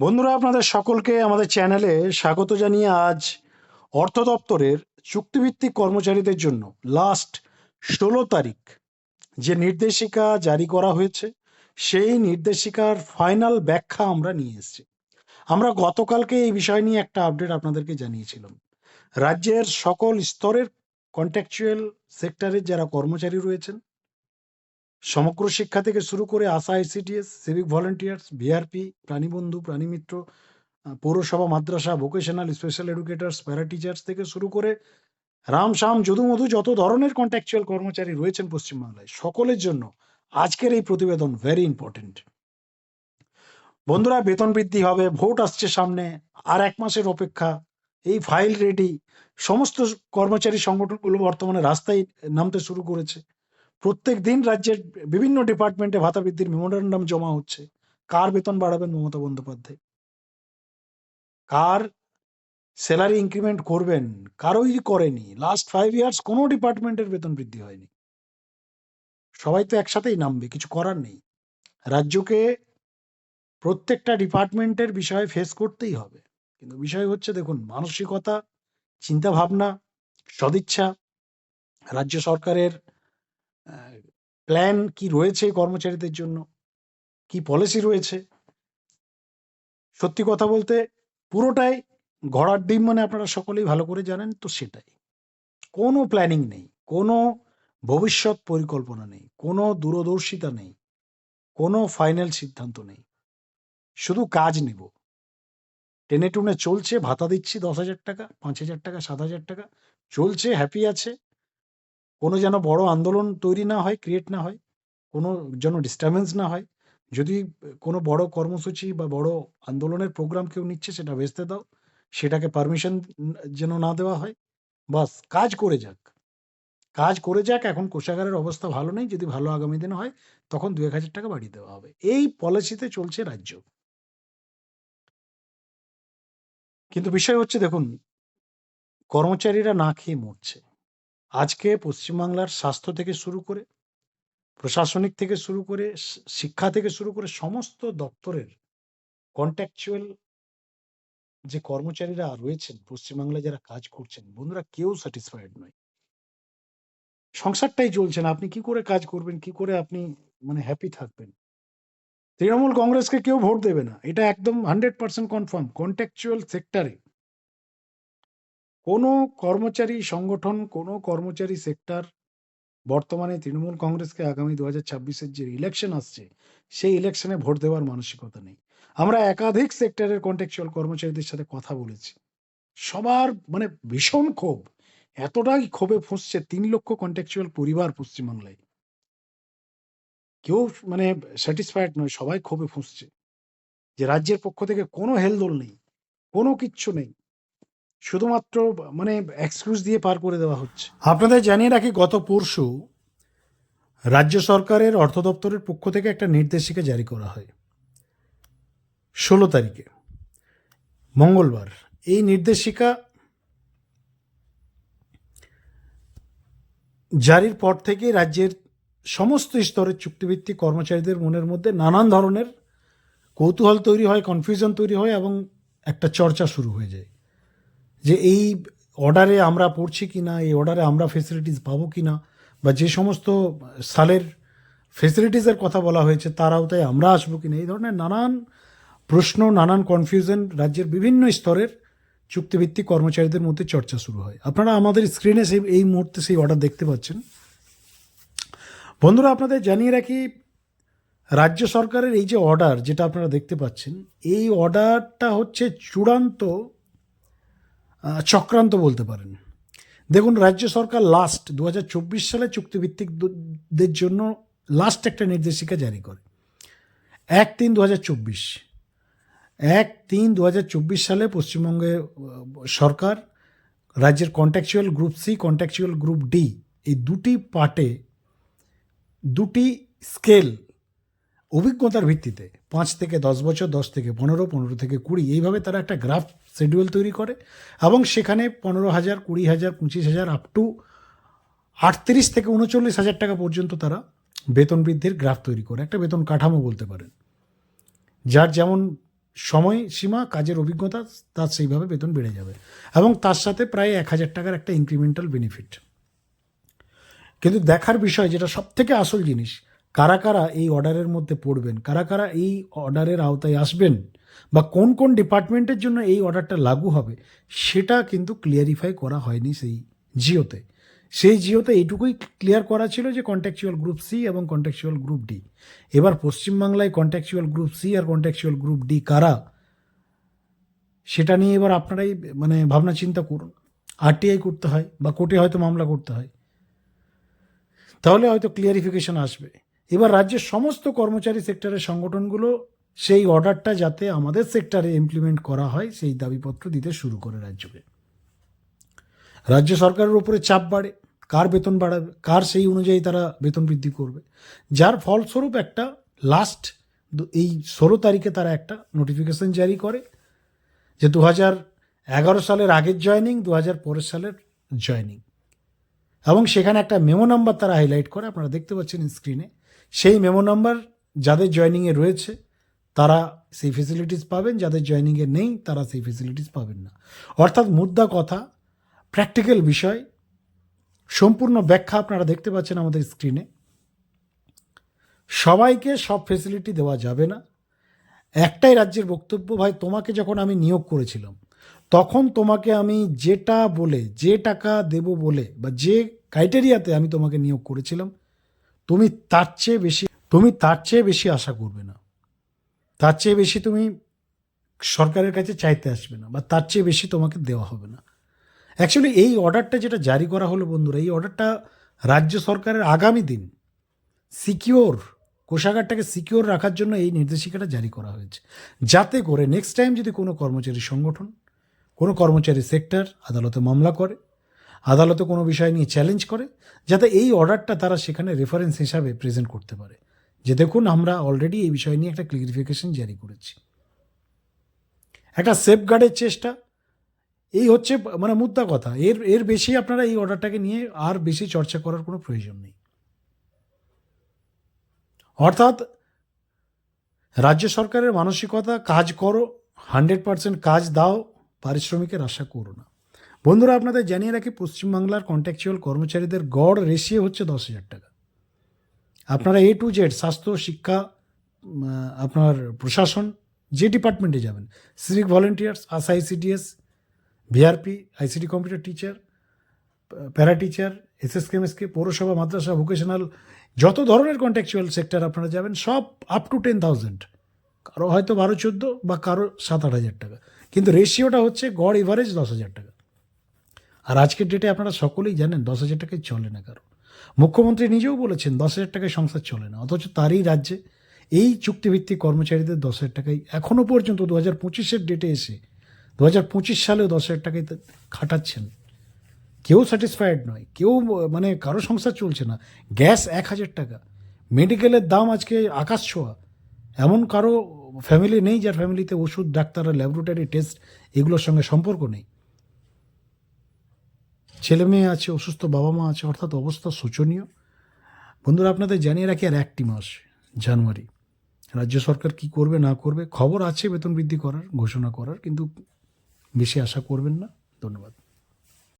বন্ধুরা, আপনাদের সকলকে আমাদের চ্যানেলে স্বাগত জানিয়ে আজ অর্থ দপ্তরের চুক্তিভিত্তিক কর্মচারীদের জন্য লাস্ট ষোলো তারিখ যে নির্দেশিকা জারি করা হয়েছে, সেই নির্দেশিকার ফাইনাল ব্যাখ্যা আমরা নিয়ে এসেছি। আমরা গতকালকে এই বিষয় নিয়ে একটা আপডেট আপনাদেরকে জানিয়েছিলাম। রাজ্যের সকল স্তরের কন্ট্রাকচুয়াল সেক্টরের যারা কর্মচারী রয়েছেন সমগ্র শিক্ষা থেকে শুরু করে আশা আইসিডিএস সিভিক ভলেন্টিয়ার্স ভিআরপি প্রাণীবন্ধু প্রাণীমিত্র পৌরসভা, মাদ্রাসা vocational special educators para teachers থেকে শুরু করে রাম শাম যদু মধু যত ধরনের কন্ট্রাকচুয়াল কর্মচারী রয়েছেন পশ্চিমবাংলায়, সকলের জন্য আজকের এই প্রতিবেদন ভেরি ইম্পর্টেন্ট বন্ধুরা, বেতন বৃদ্ধি হবে, ভোট আসছে সামনে, আর এক মাসের অপেক্ষা, এই ফাইল রেডি সমস্ত কর্মচারী সংগঠনগুলো বর্তমানে রাস্তায় নামতে শুরু করেছে। প্রত্যেক দিন রাজ্যের বিভিন্ন ডিপার্টমেন্টে ভাতা বৃদ্ধির মেমোরান্ডাম জমা হচ্ছে। কার বেতন বাড়াবেন মমতা বন্দ্যোপাধ্যায়? কার স্যালারি ইনক্রিমেন্ট করবেন? কারোই করেনি। লাস্ট ফাইভ ইয়ার্স কোনো ডিপার্টমেন্টের বেতন বৃদ্ধি হয়নি। সবাই তো একসাথেই নামবে, কিছু করার নেই। রাজ্যকে প্রত্যেকটা ডিপার্টমেন্টের বিষয়ে ফেস করতেই হবে। কিন্তু বিষয় হচ্ছে, দেখুন, মানসিকতা চিন্তা ভাবনা সদিচ্ছা, রাজ্য সরকারের প্ল্যান কি রয়েছে কর্মচারীদের জন্য? কি পলিসি রয়েছে? সত্যি কথা বলতে পুরোটাই ঘোড়ার ডিম মানে আপনারা সকলেই ভালো করে জানেন, তো সেটাই। কোনো প্ল্যানিং নেই, কোনো ভবিষ্যৎ পরিকল্পনা নেই, কোনো দূরদর্শিতা নেই, কোনো ফাইনাল সিদ্ধান্ত নেই। শুধু কাজ নেব। টেনে টুনে চলছে, ভাতা দিচ্ছি দশ হাজার টাকা, পাঁচ হাজার টাকা, সাত হাজার টাকা, চলছে হ্যাপি আছে। কোনো যেন বড় আন্দোলন তৈরি না হয় ক্রিয়েট না হয়, কোনো যেন ডিস্টারবেন্স না হয়, যদি কোনো বড় কর্মসূচি বা বড় আন্দোলনের প্রোগ্রাম কেউ নিচ্ছে সেটা ভেস্তে দাও, সেটাকে পারমিশন যেন না দেওয়া হয়, বাস কাজ করে যাক। কাজ করে যাক, এখন কোষাগারের অবস্থা ভালো নেই, যদি ভালো আগামী দিনে হয়, তখন দু এক হাজার টাকা বাড়িয়ে দেওয়া হবে। এই পলিসিতে চলছে রাজ্য। কিন্তু বিষয় হচ্ছে, দেখুন, কর্মচারীরা না খেয়ে মরছে। আজকে পশ্চিমবাংলার স্বাস্থ্য থেকে শুরু করে, প্রশাসনিক থেকে শুরু করে শিক্ষা থেকে শুরু করে সমস্ত দপ্তরের কন্ট্রাকচুয়াল যে কর্মচারীরা রয়েছেন, পশ্চিমবাংলায় যারা কাজ করছেন, বন্ধুরা কেউ স্যাটিসফাইড নয়। সংসারটাই চলছে না, আপনি কি করে কাজ করবেন, কি করে আপনি মানে হ্যাপি থাকবেন? তৃণমূল কংগ্রেসকে কেউ ভোট দেবে না, এটা একদম হান্ড্রেড পার্সেন্ট কনফার্ম কন্ট্রাকচুয়াল সেক্টরে কোনো কর্মচারী সংগঠন, কোনো কর্মচারী সেক্টর বর্তমানে তৃণমূল কংগ্রেসকে আগামী দু হাজার ছাব্বিশের যে ইলেকশন আসছে, সেই ইলেকশনে ভোট দেওয়ার মানসিকতা নেই। আমরা একাধিক সেক্টরের কন্ট্রাকচুয়াল কর্মচারীদের সাথে কথা বলেছি। সবার মানে ভীষণ ক্ষোভ। এতটাই ক্ষোভে ফুঁসছে, তিন লক্ষ কন্ট্রাকচুয়াল পরিবার পশ্চিমবাংলায়। কেউ মানে স্যাটিসফাইড নয়, সবাই ক্ষোভে ফুঁসছে। যে রাজ্যের পক্ষ থেকে কোনো হেলদোল নেই, কোনো কিচ্ছু নেই। শুধুমাত্র মানে এক্সকিউজ দিয়ে পার করে দেওয়া হচ্ছে। আপনাদের জানিয়ে রাখি, গত পরশু রাজ্য সরকারের অর্থ দপ্তরের পক্ষ থেকে একটা নির্দেশিকা জারি করা হয়। ষোলো তারিখে, মঙ্গলবার। এই নির্দেশিকা জারির পর থেকে রাজ্যের সমস্ত স্তরের চুক্তিভিত্তিক কর্মচারীদের মনের মধ্যে নানান ধরনের কৌতূহল তৈরি হয় কনফিউশন তৈরি হয় এবং একটা চর্চা শুরু হয়ে যায়। যে এই অর্ডারে আমরা পড়ছি কি না এই অর্ডারে আমরা ফেসিলিটিস পাবো কি না বা যে সমস্ত সালের ফেসিলিটিসের কথা বলা হয়েছে, তার আওতায় আমরা আসব কি না এই ধরনের নানান প্রশ্ন, নানান কনফিউশন রাজ্যের বিভিন্ন স্তরের চুক্তিভিত্তিক কর্মচারীদের মধ্যে চর্চা শুরু হয়। আপনারা আমাদের স্ক্রিনে সেই, এই মুহূর্তে সেই অর্ডার দেখতে পাচ্ছেন। বন্ধুরা, আপনাদের জানিয়ে রাখি, রাজ্য সরকারের এই যে অর্ডার যেটা আপনারা দেখতে পাচ্ছেন, এই অর্ডারটা হচ্ছে চূড়ান্ত চক্রান্ত বলতে পারেন। দেখুন, রাজ্য সরকার লাস্ট দু হাজার চব্বিশ সালে চুক্তিভিত্তিকদের জন্য লাস্ট একটা নির্দেশিকা জারি করে। এক তিন দু এক তিন দু সালে পশ্চিমবঙ্গে সরকার, রাজ্যের contractual group C contractual group D এই দুটি পার্টে দুটি স্কেল অভিজ্ঞতার ভিত্তিতে পাঁচ থেকে দশ বছর, দশ থেকে পনেরো পনেরো থেকে কুড়ি, এইভাবে তারা একটা গ্রাফ শিডিউল তৈরি করে এবং সেখানে পনেরো হাজার, কুড়ি হাজার, পঁচিশ হাজার আপ টু আটত্রিশ থেকে উনচল্লিশ হাজার টাকা পর্যন্ত তারা বেতন বৃদ্ধির গ্রাফ তৈরি করে, একটা বেতন কাঠামো বলতে পারেন। যার যেমন সময়সীমা কাজের অভিজ্ঞতা, তার সেইভাবে বেতন বেড়ে যাবে এবং তার সাথে প্রায় এক হাজার টাকার একটা ইনক্রিমেন্টাল বেনিফিট কিন্তু দেখার বিষয় যেটা সব থেকে আসল জিনিস কারা কারা এই অর্ডারের মধ্যে পড়বেন? কারা কারা এই অর্ডারের আওতায় আসবেন? বা কোন কোন ডিপার্টমেন্টের জন্য এই অর্ডারটা লাগু হবে? সেটা কিন্তু ক্লিয়ারিফাই করা হয়নি সেই জিওতে। সেই জিওতে এইটুকুই ক্লিয়ার করা ছিল যে কন্ট্যাকচুয়াল গ্রুপ সি এবং কন্ট্যাকচুয়াল গ্রুপ ডি এবার পশ্চিমবাংলায় কন্ট্যাকচুয়াল গ্রুপ সি আর কন্ট্যাকচুয়াল গ্রুপ ডি কারা? সেটা নিয়ে এবার আপনারাই মানে ভাবনা চিন্তা করুন। আরটিআই করতে হয় বা কোর্টে হয়তো মামলা করতে হয়। তাহলে হয়তো ক্লিয়ারিফিকেশন আসবে। এবার রাজ্যের সমস্ত কর্মচারী সেক্টরের সংগঠনগুলো সেই অর্ডারটা যাতে আমাদের সেক্টরে ইমপ্লিমেন্ট করা হয়, সেই দাবিপত্র দিতে শুরু করে রাজ্যকে। রাজ্য সরকারের উপরে চাপ বাড়ে, কার বেতন বাড়াবে, কার সেই অনুযায়ী তারা বেতন বৃদ্ধি করবে। যার ফলস্বরূপ একটা লাস্ট এই ষোলো তারিখে তারা একটা নোটিফিকেশন জারি করে যে দু হাজার এগারো সালের আগের জয়নিং দু হাজার পরের সালের জয়নিং এবং সেখানে একটা মেমো নাম্বার তারা হাইলাইট করে, আপনারা দেখতে পাচ্ছেন স্ক্রিনে সেই মেমো নাম্বার যাদের জয়নিংয়ে রয়েছে, তারা সেই ফেসিলিটিস পাবেন, যাদের জয়নিংয়ে নেই, তারা সেই ফেসিলিটিস পাবেন না। অর্থাৎ মুদ্রা কথা প্র্যাকটিক্যাল বিষয়, সম্পূর্ণ ব্যাখ্যা আপনারা দেখতে পাচ্ছেন আমাদের স্ক্রিনে সবাইকে সব ফেসিলিটি দেওয়া যাবে না। একটাই রাজ্যের বক্তব্য, ভাই, তোমাকে যখন আমি নিয়োগ করেছিলাম, তখন তোমাকে আমি যেটা বলে, যে টাকা দেব বলে, বা যে ক্রাইটেরিয়াতে আমি তোমাকে নিয়োগ করেছিলাম তুমি তার চেয়ে বেশি, তুমি তার চেয়ে বেশি আশা করবে না। তার চেয়ে বেশি তুমি সরকারের কাছে চাইতে আসবে না বা তার চেয়ে বেশি তোমাকে দেওয়া হবে না। অ্যাকচুয়ালি এই অর্ডারটা যেটা জারি করা হলো বন্ধুরা, এই অর্ডারটা রাজ্য সরকারের আগামী দিন সিকিওর কোষাগারটাকে সিকিওর রাখার জন্য এই নির্দেশিকাটা জারি করা হয়েছে। যাতে করে নেক্সট টাইম যদি কোনো কর্মচারী সংগঠন, কোনো কর্মচারী সেক্টর আদালতে মামলা করে আদালতে কোনো বিষয় নিয়ে চ্যালেঞ্জ করে, যাতে এই অর্ডারটা তারা সেখানে রেফারেন্স হিসাবে প্রেজেন্ট করতে পারে। যে দেখুন, আমরা অলরেডি এই বিষয় নিয়ে একটা ক্লিয়ারিফিকেশন জারি করেছি। একটা সেফগার্ডের চেষ্টা, এই হচ্ছে মানে মুদ্রা কথা। এর এর বেশি আপনারা এই অর্ডারটাকে নিয়ে আর বেশি চর্চা করার কোনো প্রয়োজন নেই। অর্থাৎ, রাজ্য সরকারের মানসিকতা, কাজ করো হান্ড্রেড পার্সেন্ট কাজ দাও, পারিশ্রমিকের আশা করো না। বন্ধুরা, আপনাদের জানিয়ে রাখি, পশ্চিমবাংলার কন্ট্রাকচুয়াল কর্মচারীদের গড় রেশিও হচ্ছে দশ হাজার টাকা। আপনারা এ টু জেড স্বাস্থ্য, শিক্ষা আপনার প্রশাসন, যে ডিপার্টমেন্টে যাবেন civic volunteers ASHA ICDS VRP ICD computer teacher para teacher SS KMSK পৌরসভা, মাদ্রাসা ভোকেশনাল যত ধরনের কন্ট্রাকচুয়াল সেক্টর আপনারা যাবেন, সব আপ টু টেন থাউজেন্ড কারও হয়তো বারো, চোদ্দ বা কারও সাত, আট হাজার টাকা। কিন্তু রেশিওটা হচ্ছে গড় এভারেজ দশ হাজার টাকা। আর আজকের ডেটে আপনারা সকলেই জানেন দশ হাজার টাকায় চলে না কারও। মুখ্যমন্ত্রী নিজেও বলেছেন দশ হাজার টাকায় সংসার চলে না, অথচ তারই রাজ্যে এই চুক্তিভিত্তিক কর্মচারীদের দশ হাজার টাকায় এখনও পর্যন্ত দু হাজার পঁচিশের ডেটে এসে দু হাজার পঁচিশ সালেও দশ হাজার টাকায় খাটাচ্ছেন। কেউ স্যাটিসফাইড নয়, কেউ মানে কারও সংসার চলছে না। গ্যাস এক হাজার টাকা মেডিকেলের দাম আজকে আকাশ ছোঁয়া। এমন কারও ফ্যামিলি নেই যার ফ্যামিলিতে ওষুধ, ডাক্তার ল্যাবরেটরি টেস্ট এগুলোর সঙ্গে সম্পর্ক নেই। ছেলে মেয়ে আছে, অসুস্থ বাবা মা আছে, অর্থাৎ অবস্থা শোচনীয়। বন্ধুরা, আপনাদের জানিয়ে রাখি, আর একটি মাস, জানুয়ারি। রাজ্য সরকার কি করবে, না করবে, খবর আছে, বেতন বৃদ্ধি করার, ঘোষণা করার, কিন্তু বেশি আশা করবেন না। ধন্যবাদ।